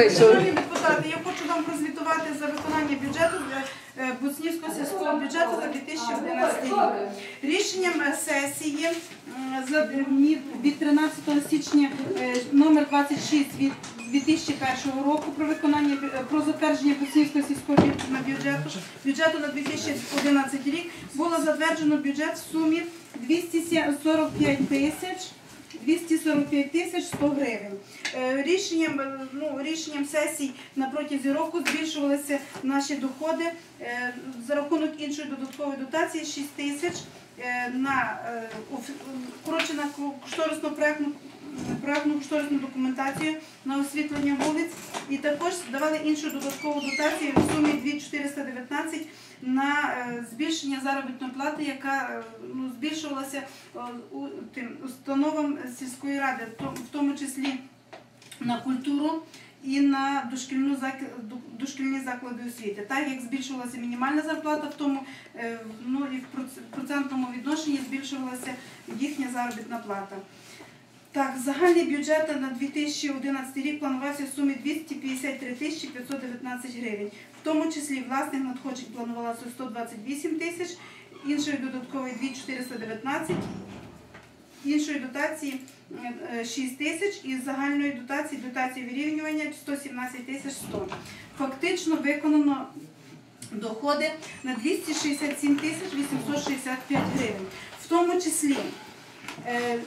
Шановні депутати, я хочу вам прозвітувати за виконання бюджету е, Буцнівського сільського бюджету за 2011 рік. Рішенням е, сесії дні від 13 січня е, номер 26 від 2001 року про виконання е, про затвердження Буцнівського сільського бю- бюджету бюджету на 2011 рік було затверджено бюджет в сумі 245 тисяч 245 тисяч 100 гривень. Е, Рішенням, ну, рішенням сесій на протязі року збільшувалися наші доходи е, за рахунок іншої додаткової дотації 6 тисяч е, на е, офі- вкорочена кошторисну проектну проектну кошторисну документацію на освітлення вулиць і також давали іншу додаткову дотацію в сумі 2419 на е, збільшення заробітної плати, яка е, ну, збільшувалася е, установам сільської ради, в тому- числі на культуру і на дошкільні заклади освіти. Так як збільшувалася мінімальна зарплата, в тому ну, і в процентному відношенні збільшувалася їхня заробітна плата. Так, загальний бюджет на 2011 рік планувався в сумі 253 тисячі 519 гривень. В тому числі власних надходжень планувалося 128 тисяч, іншої додаткової 2419, іншої дотації е, 6 тисяч і загальної дотації, дотації вирівнювання 117 тисяч 100. Фактично виконано доходи на 267 тисяч 865 гривень. В тому числі Е,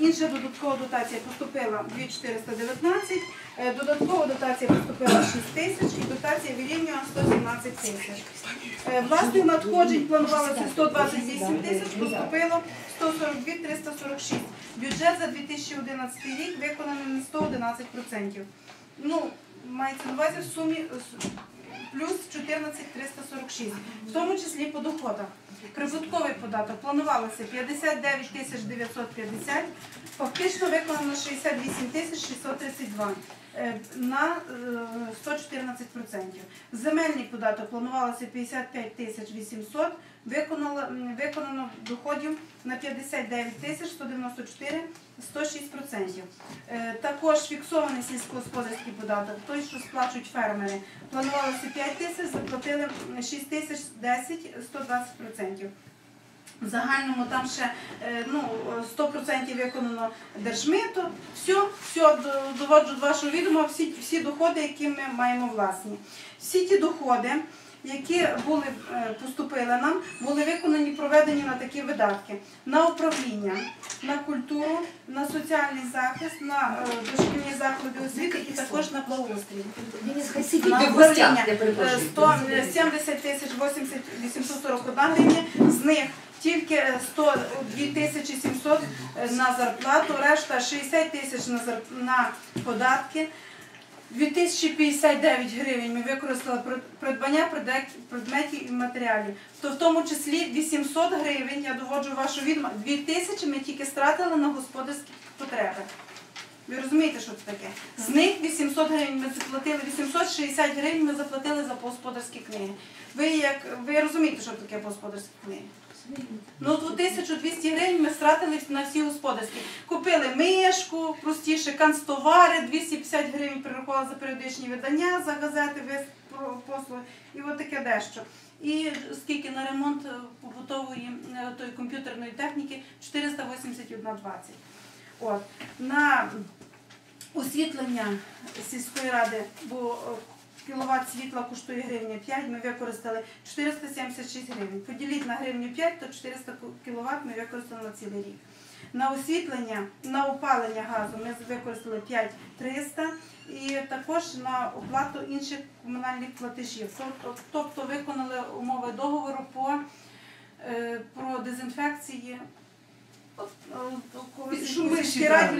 Інша додаткова дотація поступила 2419, е, додаткова дотація поступила 6 тисяч і дотація вирівнювана 117 тисяч. Е, Власних надходжень планувалося 128 тисяч, поступило 142 346. Бюджет за 2011 рік виконаний на 111%. Ну, мається на увазі в сумі е, плюс 14 346, в тому числі по доходах. Прибутковий податок планувалося 59 тисяч 950, фактично виконано 68 тисяч 632 е, на е, 114%. Земельний податок планувалося 55 тисяч 800, виконало, виконано доходів на 59 тисяч 194, 106%. Е, Також фіксований сільськогосподарський податок, той, що сплачують фермери, планувалося 5 тисяч, заплатили 6 тисяч 10, 120%. В загальному там ще е, ну, 100% виконано держмито. Все, все доводжу до вашого відома, всі, всі доходи, які ми маємо власні. Всі ті доходи, які були, е, поступили нам, були виконані, проведені на такі видатки: на управління, на культуру, на соціальний захист, на е, дошкільні заклади освіти і також на благоустрій. На управління гостях, я е, 170 тисяч 841 гривня, з них тільки е, 102 тисячі 700 е, на зарплату, решта 60 тисяч на, зар- на податки. 2059 гривень ми використали придбання предметів і матеріалів. То в тому числі 800 гривень, я доводжу вашу відомо, 2000 ми тільки стратили на господарські потреби. Ви розумієте, що це таке? З них 800 гривень ми заплатили, 860 гривень ми заплатили за господарські книги. Ви як ви розумієте, що таке господарські книги? Ну, то 1200 гривень ми стратили на всі господарські. Купили мишку, простіше, канцтовари, 250 гривень перерахували за періодичні видання, за газети, послуги і от таке дещо. І скільки на ремонт е, побутової е, тої комп'ютерної техніки 481,20. От. На освітлення сільської ради, бо е, кіловат світла коштує гривня 5, ми використали 476 гривень. Поділіть на гривню 5, то 400 кіловат ми використали на цілий рік. На освітлення, на опалення газу ми використали 5300 і також на оплату інших комунальних платежів. Тобто- виконали умови договору по, е, про дезінфекції. Е,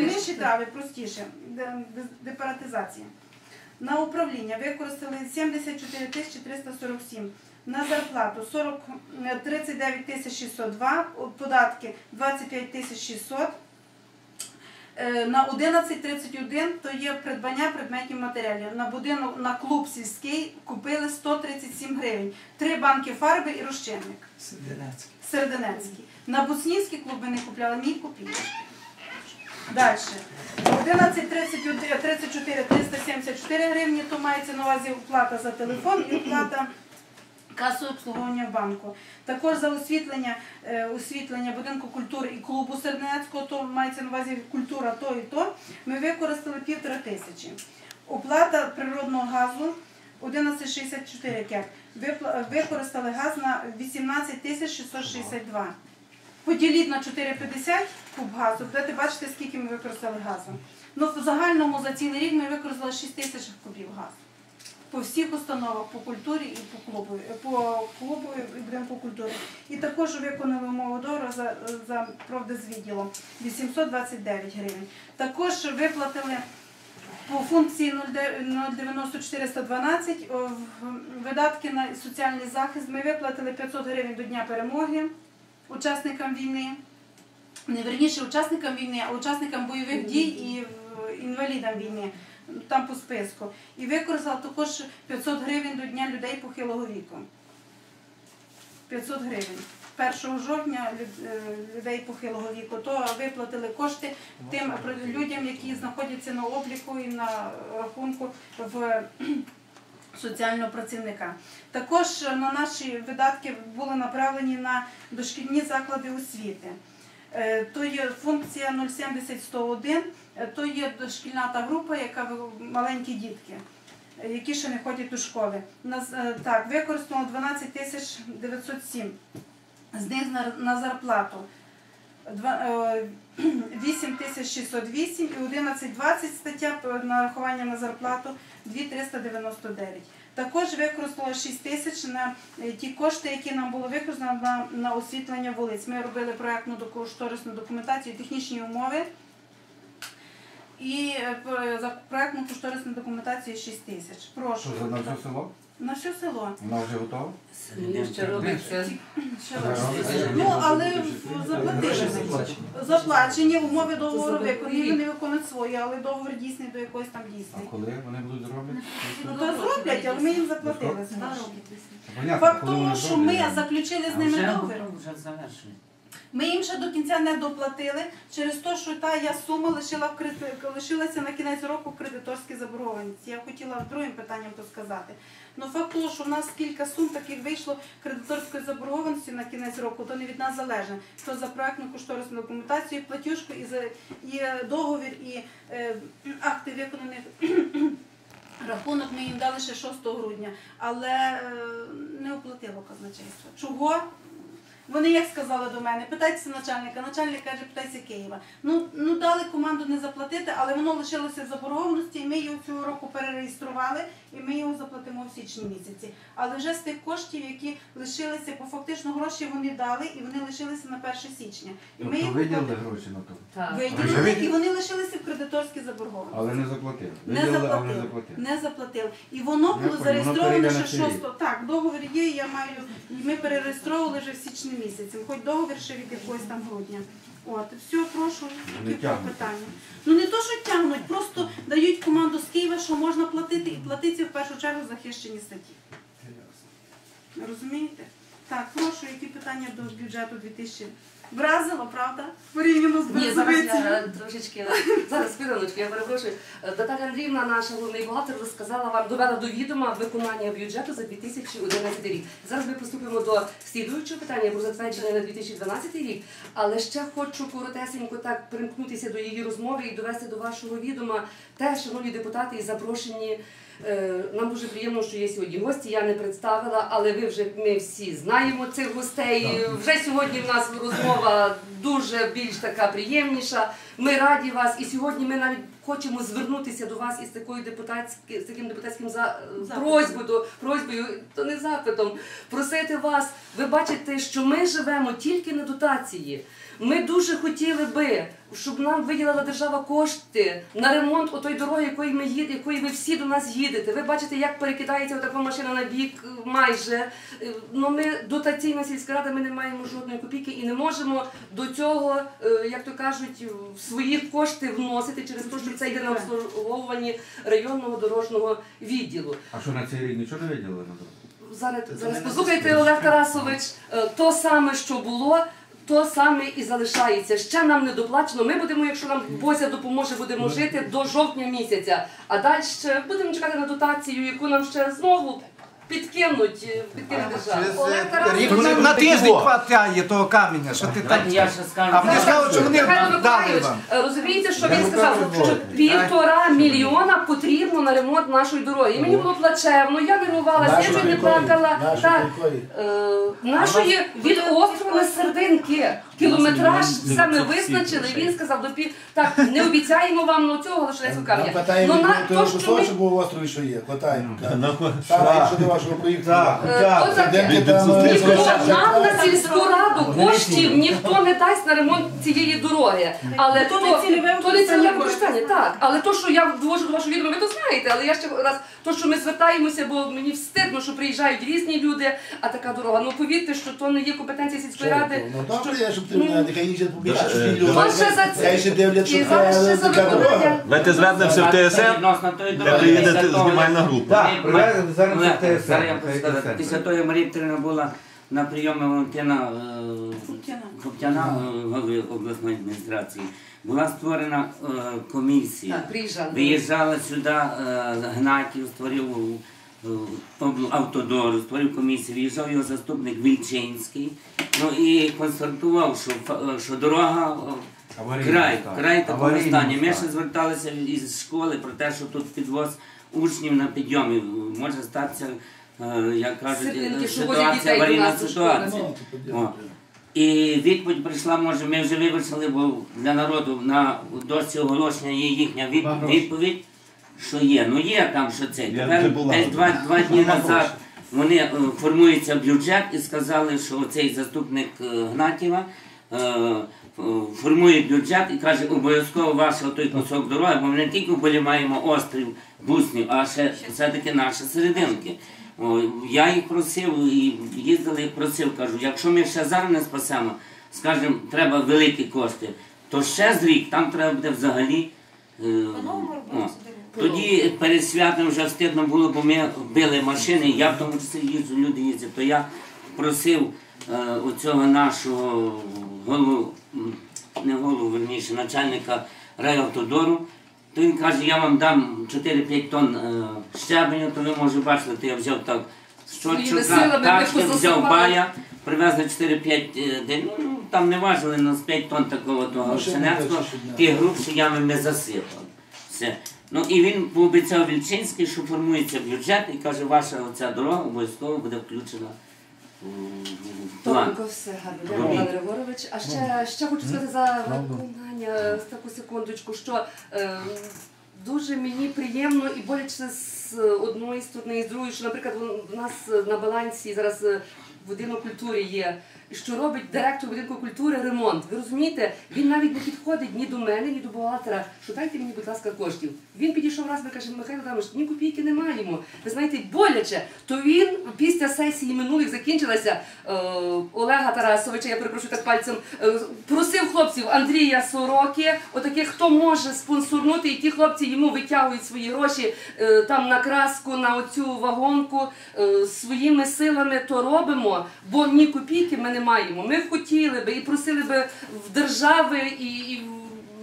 миші трави. простіше, де- де- депаратизація. На управління використали 74 тисячі 347. На зарплату 40, е, 39 тисяч 602, податки 25 тисяч 600. Е, На 11.31 то є придбання предметів матеріалів. На будинок, на клуб сільський купили 137 гривень. Три банки фарби і розчинник. Серединецький. На Буцнівський клуб ми не купляли ні копійки. Далі. 11.34 374 гривні, то мається на увазі оплата за телефон і оплата касового обслуговування банку. Також за освітлення, е, освітлення будинку культури і клубу Серденецького, то мається на увазі культура то і то, ми використали півтора тисячі. Оплата природного газу 11,64 кеп. Використали газ на 18 662. Поділіть на 4,50 куб газу, будете бачити, скільки ми використали газу. Ну, в загальному за цілий рік ми використали 6 тисяч кубів газу. По всіх установах, по культурі і по клубу, по клубу і будинку культури. І також виконали умову договору за, за правдозвідділом 829 гривень. Також виплатили по функції 090412 видатки на соціальний захист. Ми виплатили 500 гривень до Дня перемоги учасникам війни. Не верніше учасникам війни, а учасникам бойових дій і інвалідам війни. Там по списку. І використала також 500 гривень до Дня людей похилого віку. 500 гривень. 1 жовтня е, людей похилого віку, то виплатили кошти тим людям, які знаходяться на обліку і на рахунку в соціального працівника. Також на наші видатки були направлені на дошкільні заклади освіти. Е, То є функція 070-101, е, то є дошкільна та група, яка маленькі дітки, е, які ще не ходять до школи. Так, використано 12 тисяч 907. З них на, зарплату Два- е, 8608 і 1120 стаття нарахування на зарплату 2399. Також використала 6 тисяч на е, ті кошти, які нам було використано на, на освітлення вулиць. Ми робили проєктну кошторисну документацію, технічні умови. І е, за проєктну кошторисну документацію 6 тисяч. Прошу. Що на все село? На все село. Вона вже готова? Ні, ще робиться. Ще. Ну, але заплатили. Заплачені умови договору виконані. Вони виконують свої, але договор дійсний до якоїсь там А дійсний. коли вони будуть зроблені? Ну то зроблять, але ми їм заплатили. Понятно, Факт того, що ми заключили з ними договір. вже завершено. Ми їм ще до кінця не доплатили через те, що та я сума лишила лишилася на кінець року в кредиторській заборгованості. Я хотіла другим питанням то сказати. Ну факт того, що в нас кілька сум таких вийшло кредиторської заборгованості на кінець року, то не від нас залежить. То за проектну кошторисну документацію, і платіжку, і за і е, договір, і е, акти виконаних. Рахунок ми їм дали ще 6 грудня, але е, не оплатило казначейство. Чого? Вони як сказали до мене, питайтеся начальника. Начальник каже, питайся Києва. Ну, ну дали команду не заплатити, але воно лишилося в заборгованості, і ми його цього року перереєстрували, і ми його заплатимо в січні місяці. Але вже з тих коштів, які лишилися, по фактично гроші вони дали, і вони лишилися на 1 січня. І ми Тобто їх виділили гроші на то, Так. виділили, і вони лишилися в кредиторській заборгованості. але не заплатили. Не Виділили, але не заплатили. Не заплатив. І воно було зареєстровано ще перейде 6. Так, договір є, я маю. І ми перереєстровували вже в січні місяці. Хоч договір ще від якогось там грудня. От, все, прошу, які питання. Ну не то, що тягнуть, просто дають команду з Києва, що можна платити, і платиться в першу чергу захищені статті. Розумієте? Так, прошу, які питання до бюджету 2000? Вразило, правда? Порівняно з Ні, зараз я трошечки зараз хвилиночку, я перепрошую. Наталя Андріївна, наша головний бухгалтер, розказала вам, довела до відома виконання бюджету за 2011 рік. Зараз ми поступимо до слідуючого питання про затвердження на 2012 рік. Але ще хочу коротесенько так примкнутися до її розмови і довести до вашого відома те, шановні депутати і запрошені. Е, Нам дуже приємно, що є сьогодні гості. Я не представила, але ви вже ми всі знаємо цих гостей. Вже сьогодні в нас розмова дуже більш така приємніша. Ми раді вас, і сьогодні ми навіть хочемо звернутися до вас із такою депутатським з таким депутатським за просьбою, до просьбою, то не запитом, просити вас. Ви бачите, що ми живемо тільки на дотації. Ми дуже хотіли би, щоб нам виділила держава кошти на ремонт отої дороги, якої ми їд, якої ви всі до нас їдете. Ви бачите, як перекидається така машина на бік е, майже. Е, Ну ми дотаційна сільська рада, ми не маємо жодної копійки і не можемо до цього, е, як то кажуть, свої кошти вносити через те, що це йде на обслуговуванні районного дорожнього відділу. А що на цей рік нічого не виділили на то? Зараз, зараз послухайте, Олег Тарасович, е, то саме, що було, то саме і залишається. Ще нам не доплачено. Ми будемо, якщо нам Бозя допоможе, будемо жити до жовтня місяця. А далі будемо чекати на дотацію, яку нам ще знову підкинуть, е, підкине держава. Олег Тарасович, Рік на, тиждень хватає того каменя, що ти там. Давайте я ще скажу. А вони сказали, що вони Михайло дали вам. е, розумієте, що він сказав, що півтора мільйона потрібно на ремонт нашої дороги. І мені було плачевно, я нервувалася, я чуть не плакала. Так, е, нашої від острова серединки. Кілометраж все ми визначили. Він сказав, до пів так не обіцяємо вам на цього лише Нам камня. Ну на то, що ми кусочок, бо в острові що є, хватає. Саме якщо до вашого проєкту. Так, Е, там, Ніхто нам на сільську раду коштів ніхто не дасть на ремонт цієї дороги. Але То не цільове то не цільове використання так. Але то, що я довожу до вашого відома, ви то знаєте. Але я ще раз, то, що ми звертаємося, бо мені встидно, що приїжджають різні люди, а така дорога. Ну повірте, що то не є компетенція сільської ради. Ну що- ти нехай їздять за це. Хай ще дивлять, І що зараз ще це така дорога. Давайте звернемося в ТСН, Відносно тої де дороги, приїде після того, знімальна група. Так, привезли зараз Олег, в ТСН, Зараз я хочу сказати. Після того, як Марія Вікторівна була на прийомі Валентина е, Коптяна. Е, голови обласної адміністрації, була створена е, комісія. Так, приїжджали. Виїжджала сюди е, Гнатів, створив е, обл- автодор, створив комісію, виїжджав його заступник Вільчинський. Ну і констатував, що, е, що дорога е, Аварійний край, стан. край такого Аварійний стані. Ми стан. ще зверталися із школи про те, що тут підвоз учнів на підйомі може статися, е, як кажуть, Серединки, що возять дітей ситуація, до аварійна нас ситуація. О. І відповідь прийшла, може, ми вже вивчили, бо для народу на досі оголошення є їхня від- відповідь, що є. Ну є там, що це. Тепер десь два, два дні назад вони е, формується бюджет і сказали, що цей заступник е, Гнатєва е, е, формує бюджет і каже, обов'язково ваш той кусок дороги, бо ми не тільки вболіваємо острів Буснів, а ще все-таки наші серединки. О, я їх просив і їздили і просив, кажу, якщо ми ще зараз не спасемо, скажімо, треба великі кошти, то ще з рік там треба буде взагалі. е, о. Тоді перед святом вже встидно було, бо ми били машини, я в тому числі їжджу, люди їздять, то я просив е, оцього нашого голову, не голову, верніше, начальника райавтодору, то він каже, я вам дам 4-5 тонн е, щебеню, то ви може бачили, то я взяв так щотчука, тачки, взяв бая, привезли 4-5 е, день, ну там не важили, але з 5 тонн такого того щодня. ті грубші ями ми засипали. Все. Ну і він пообіцяв Вільчинський, що формується бюджет і каже, ваша оця дорога обов'язково буде включена в в план. Тонко все гарно. Іван Григорович. А ще, ще хочу сказати за виконання таку секундочку, що е, дуже мені приємно і боляче з одної сторони і з другої, що, наприклад, у нас на балансі зараз е, будинок культури є. Що робить директор будинку культури ремонт? Ви розумієте, він навіть не підходить ні до мене, ні до бухгалтера. Що дайте мені, будь ласка, коштів. Він підійшов раз, і каже, Михайло Адамович, ні копійки не маємо. Ви знаєте, боляче. То він після сесії минулих закінчилася е, Олега Тарасовича, я перепрошую так пальцем, е, просив хлопців Андрія Сороки, отаких, хто може спонсорнути, і ті хлопці йому витягують свої гроші е, там на краску, на оцю вагонку е, своїми силами то робимо, бо ні копійки ми не маємо. Ми хотіли би і просили би в держави і. і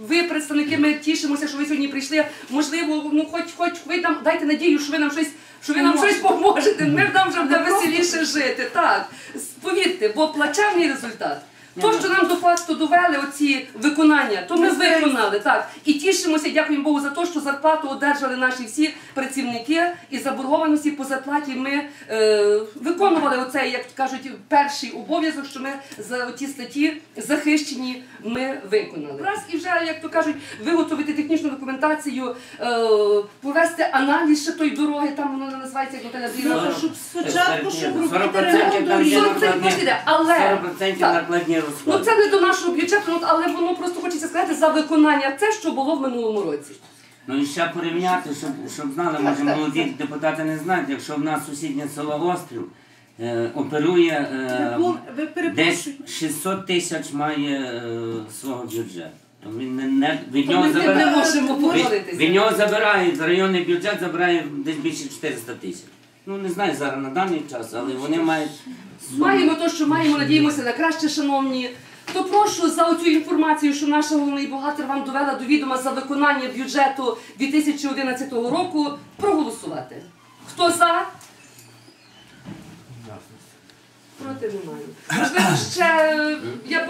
ви, представники, ми тішимося, що ви сьогодні прийшли. Можливо, ну хоч, хоч ви там дайте надію, що ви нам щось, що ви нам щось поможете. Ми нам вже буде веселіше жити. Так, повірте, бо плачевний результат. То, що нам до факту довели оці виконання, то ми виконали так. І тішимося, дякуємо Богу за те, що зарплату одержали наші всі працівники. І заборгованості по зарплаті ми е, виконували оцей, як кажуть, перший обов'язок, що ми за ті статті захищені ми виконали. Раз і вже, як то кажуть, виготовити технічну документацію, е, провести аналіз ще тої дороги, там воно називається як Наталя Андріївна, Ну, щоб спочатку, щоб робити ремонт доріг. 40% накладні- але 40% так. накладні Ну це не до нашого бюджету, ну, але воно просто хочеться сказати за виконання те, що було в минулому році. Ну і ще порівняти, щоб, щоб знали, може молоді депутати не знають, якщо в нас сусіднє село Острів е, оперує е, Ви десь перепрошуєте. 600 тисяч має е, свого бюджету. То він не, не від нього ми не забирає. можемо Від, погодитися. від нього забирають, районний бюджет забирає десь більше 400 тисяч. Ну не знаю зараз на даний час, але вони мають Маємо те, що маємо, надіємося на краще, шановні. То прошу за цю інформацію, що наша головний бухгалтер вам довела до відома за виконання бюджету 2011 року, проголосувати. Хто за? Проти немає. Можливо, ще е, я